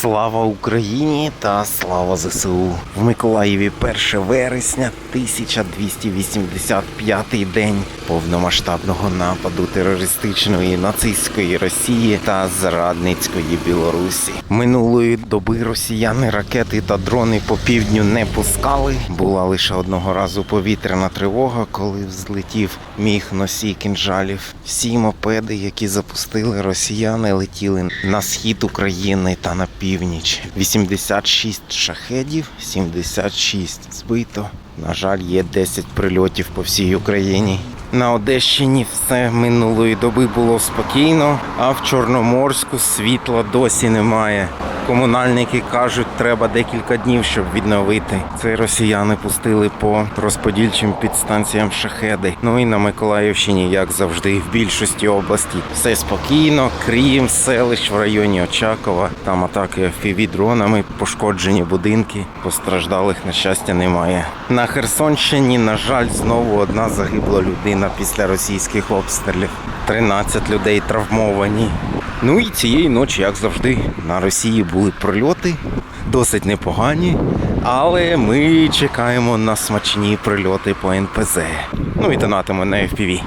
Слава Україні та слава ЗСУ. В Миколаєві 1 вересня 1285 день повномасштабного нападу терористичної нацистської Росії та зрадницької Білорусі. Минулої доби росіяни ракети та дрони по півдню не пускали. Була лише одного разу повітряна тривога, коли взлетів міг носій кінжалів. Всі мопеди, які запустили росіяни, летіли на схід України та на північ. 86 шахедів, 76 збито. На жаль, є 10 прильотів по всій Україні. На Одещині все минулої доби було спокійно, а в Чорноморську світла досі немає. Комунальники кажуть, треба декілька днів, щоб відновити. Це росіяни пустили по розподільчим підстанціям шахеди. Ну і на Миколаївщині, як завжди, в більшості області все спокійно, крім селищ в районі Очакова. Там атаки FPV-дронами, пошкоджені будинки. Постраждалих на щастя немає. На Херсонщині, на жаль, знову одна загибла людина після російських обстрілів. 13 людей травмовані. Ну і цієї ночі, як завжди, на Росії були прильоти, досить непогані, але ми чекаємо на смачні прильоти по НПЗ. Ну і донатимо на FPV.